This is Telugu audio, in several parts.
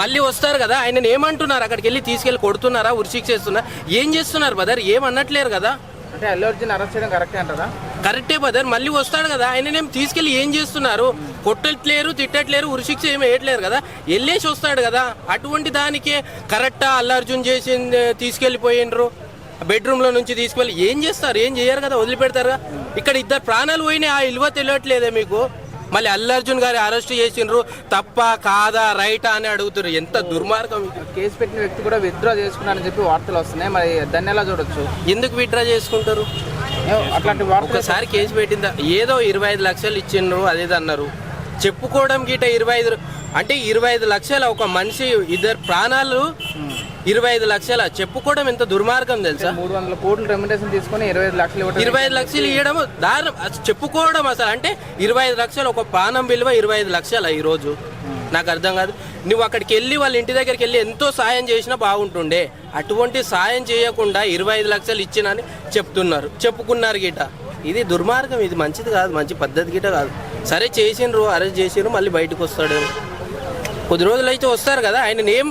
మళ్ళీ వస్తారు కదా ఆయన ఏమంటున్నారు? అక్కడికి వెళ్ళి తీసుకెళ్ళి కొడుతున్నారా? ఉరిశిక్ష చేస్తున్నారు ఏం చేస్తున్నారు బదర్ ఏం అనట్లేరు కదా. అంటే అల్లు అర్జున్ అరెస్ట్ చేయడం కరెక్టే అంటారా? కరెక్టే బదర్ మళ్ళీ వస్తాడు కదా. ఆయననేం తీసుకెళ్ళి ఏం చేస్తున్నారు? కొట్టట్లేరు తిట్టట్లేరు ఉరిశిక్ష ఏమి వేయట్లేరు కదా. వెళ్ళేసి వస్తాడు కదా. అటువంటి దానికే కరెక్టా అల్లార్జున్ చేసి తీసుకెళ్ళిపోయినరు బెడ్రూమ్లో నుంచి తీసుకెళ్ళి ఏం చేస్తారు? ఏం చేయరు కదా? వదిలిపెడతారు ఇక్కడ ఇద్దరు ప్రాణాలు పోయినాయి. ఆ ఇల్వ తెలియట్లేదే మీకు? మళ్ళీ అల్లార్జున్ గారి అరెస్ట్ చేసిండ్రు తప్ప కాదా రైటా అని అడుగుతారు ఎంత దుర్మార్గం. కేసు పెట్టిన వ్యక్తి కూడా విత్డ్రా చేసుకున్నారని చెప్పి వార్తలు వస్తున్నాయి. మరి దాన్ని ఎలా చూడొచ్చు? ఎందుకు విత్డ్రా చేసుకుంటారు? అట్లాంటి ఒకసారి కేసు పెట్టిందా? ఏదో ఇరవై ఐదు లక్షలు ఇచ్చిండ్రు అదేది అన్నారు చెప్పుకోవడం గిట ఇరవై ఐదు అంటే ఇరవై ఐదు లక్షల ఒక మనిషి ఇద్దరు ప్రాణాలు ఇరవై ఐదు లక్షల. చెప్పుకోవడం ఎంత దుర్మార్గం తెలుసా? మూడు వందల కోట్లు రెమ్యునేషన్ తీసుకొని ఇరవై ఐదు లక్షలు ఇరవై ఐదు లక్షలు ఇవ్వడం దారుణం. అసలు చెప్పుకోవడం అసలు అంటే ఇరవై ఐదు లక్షలు ఒక ప్రాణం విలువ ఇరవై ఐదు లక్షల ఈ రోజు. నాకు అర్థం కాదు. నువ్వు అక్కడికి వెళ్ళి వాళ్ళ ఇంటి దగ్గరికి వెళ్ళి ఎంతో సాయం చేసినా బాగుంటుండే. అటువంటి సాయం చేయకుండా ఇరవై ఐదు లక్షలు ఇచ్చినని చెప్తున్నారు. చెప్పుకున్నారు గిట ఇది దుర్మార్గం. ఇది మంచిది కాదు. మంచి పద్ధతి గిట కాదు. సరే చేసిండ్రు అరెస్ట్ చేసిండ్రు మళ్ళీ బయటకు వస్తాడు. కొద్ది రోజులు అయితే వస్తారు కదా. ఆయన ఏం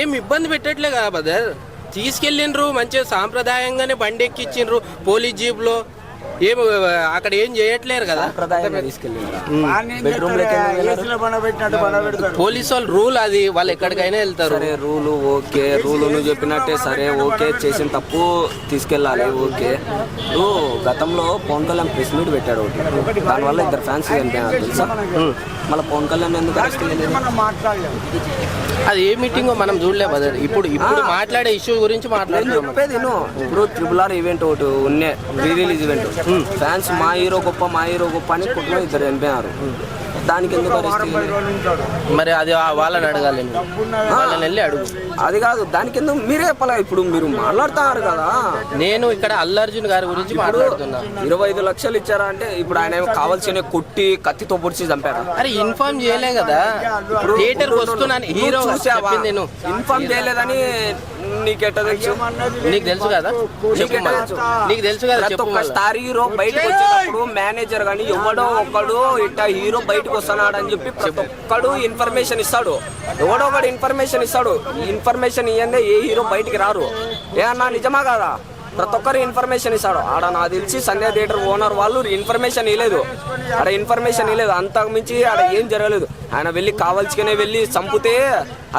ఏం ఇబ్బంది పెట్టట్లే కదా బదర్ తీసుకెళ్ళిండ్రు మంచిగా సాంప్రదాయంగానే బండి ఎక్కించిండ్రు పోలీస్ జీప్లో. ఏం అక్కడ ఏం చేయట్లేరు కదా. పోలీస్ వాళ్ళు రూల్ అది వాళ్ళు ఎక్కడికైనా వెళ్తారు. సరే రూలు ఓకే రూలు నువ్వు చెప్పినట్టే సరే ఓకే చేసిన తప్పు తీసుకెళ్ళాలి ఓకే. ఇప్పుడు గతంలో పవన్ కళ్యాణ్ ప్రెస్ మీట్ పెట్టాడు ఒకటి. దానివల్ల ఇద్దరు ఫ్యాన్స్ చనిపోయినారు తెలుసా? మళ్ళీ పవన్ కళ్యాణ్ ఎందుకు అరెస్ట్ అది ఏ మీటింగ్ మనం చూడలే బదర్ ఇప్పుడు ఇప్పుడు మాట్లాడే ఇష్యూ గురించి నేను మాట్లాడుతున్నాం. ఇప్పుడు ట్రిపుల్ ఆర్ ఈవెంట్ ఒకటి ఉన్నే రీ రిలీజ్ ఈవెంట్ ఫ్యాన్స్ మా హీరో గొప్ప మా హీరో గొప్ప అని కుటుంబం ఇద్దరు చనిపోయినారు దానికి ఎందుకు అరెస్ట్? మరి అది ఆ వాళ్ళని అడగాలి. వాళ్ళని వెళ్ళి అడుగు. అది కాదు దానికి ఎందుకు? మీరే చెప్పాలి? ఇప్పుడు మీరు మాట్లాడుతున్నారు కదా. నేను ఇక్కడ అల్లర్జున్ గారి గురించి మాట్లాడుతున్నా. ఇరవై ఐదు లక్షలు ఇచ్చారా అంటే ఇప్పుడు ఆయన కావాల్సిన కొట్టి కత్తితో పొడిచి చంపారా? అరే ఇన్ఫార్మ్ చేయలే కదా. థియేటర్ వస్తున్నాను హీరో చూసావా? నేను. ఇన్ఫార్మ్ చేయలేదని నీకెట్ట తెలుసు? నీకు తెలుసు కదా. నీకు తెలుసు? కదా? ప్రతి ఒక్క. స్టార్ హీరో బయటకు వచ్చేటప్పుడు మేనేజర్ గాని ఎవడో ఒకడు ఇట్లా హీరో బయటకు వస్తున్నాడు అని చెప్పి ప్రతి ఒక్కడు ఇన్ఫర్మేషన్ ఇస్తాడు. ఎవడో ఒకడు ఇన్ఫర్మేషన్ ఇస్తాడు. ఇన్ఫర్మేషన్ ఇవ్వండి ఏ హీరో బయటికి రారు. ఏ అన్నా నిజమా కాదా? ప్రతి ఒక్కరు ఇన్ఫర్మేషన్ ఇస్తాడు. ఆడ నాకు తెలిసి సంధ్యా థియేటర్ ఓనర్ వాళ్ళు ఇన్ఫర్మేషన్ ఇవ్వలేదు ఆడ ఇన్ఫర్మేషన్ ఇవ్వలేదు అంతకు మించి ఆడ ఏం జరగలేదు. ఆయన వెళ్ళి కావాల్సుకునే వెళ్ళి చంపితే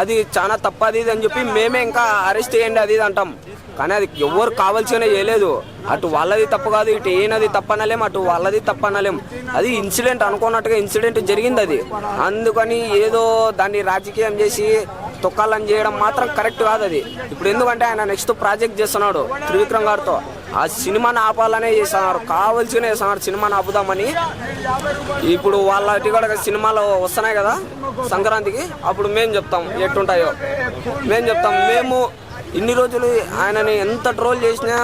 అది చాలా తప్పది అని చెప్పి మేమే ఇంకా అరెస్ట్ చేయండి అది ఇది అంటాం. కానీ అది ఎవరు కావాల్సినే చేయలేదు అటు వాళ్ళది తప్పు కాదు ఇటు ఏనది తప్పనలేం అటు వాళ్ళది తప్పనలేం అది ఇన్సిడెంట్ అనుకున్నట్టుగా ఇన్సిడెంట్ జరిగింది అది. అందుకని ఏదో దాన్ని రాజకీయం చేసి తొక్కాలని చేయడం మాత్రం కరెక్ట్ కాదు అది. ఇప్పుడు ఎందుకంటే ఆయన నెక్స్ట్ ప్రాజెక్ట్ చేస్తున్నాడు త్రివిక్రమ్ గారితో. ఆ సినిమాని ఆపాలనే చేస్తున్నారు కావాల్సినే చేస్తున్నారు సినిమాని ఆపుదామని. ఇప్పుడు వాళ్ళటి కూడా సినిమాలు వస్తున్నాయి కదా సంక్రాంతికి అప్పుడు మేము చెప్తాం ఎట్టుంటాయో మేము చెప్తాం మేము ఇన్ని రోజులు ఆయనని ఎంత ట్రోల్ చేసినా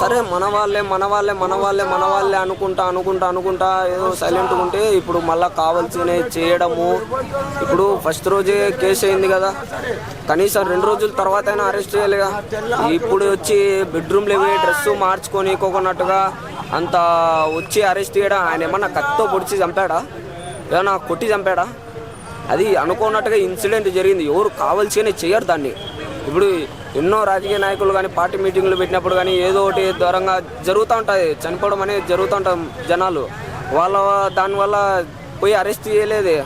సరే మన వాళ్ళే మన వాళ్ళే మన వాళ్ళే మన వాళ్ళే అనుకుంటా అనుకుంటా అనుకుంటా ఏదో సైలెంట్గా ఉంటే ఇప్పుడు మళ్ళీ కావాల్సినవి చేయడము. ఇప్పుడు ఫస్ట్ రోజే కేసు అయింది కదా. కనీసం రెండు రోజుల తర్వాత అయినా అరెస్ట్ చేయాలిగా. ఇప్పుడు వచ్చి బెడ్రూమ్లో పోయి డ్రెస్ మార్చుకొని కోకున్నట్టుగా అంత వచ్చి అరెస్ట్ చేయడం? ఆయన ఏమన్నా కత్తితో పొడిచి చంపాడా? ఏమన్నా కొట్టి చంపాడా? అది అనుకున్నట్టుగా ఇన్సిడెంట్ జరిగింది. ఎవరు కావాల్సినవి చేయరు దాన్ని. ఇప్పుడు ఎన్నో రాజకీయ నాయకులు కానీ పార్టీ మీటింగ్లు పెట్టినప్పుడు కానీ ఏదో ఒకటి దూరంగా జరుగుతూ ఉంటుంది చనిపోవడం అనేది జరుగుతూ ఉంటాం జనాలు. వాళ్ళ దానివల్ల పోయి అరెస్ట్ చేయలేదే.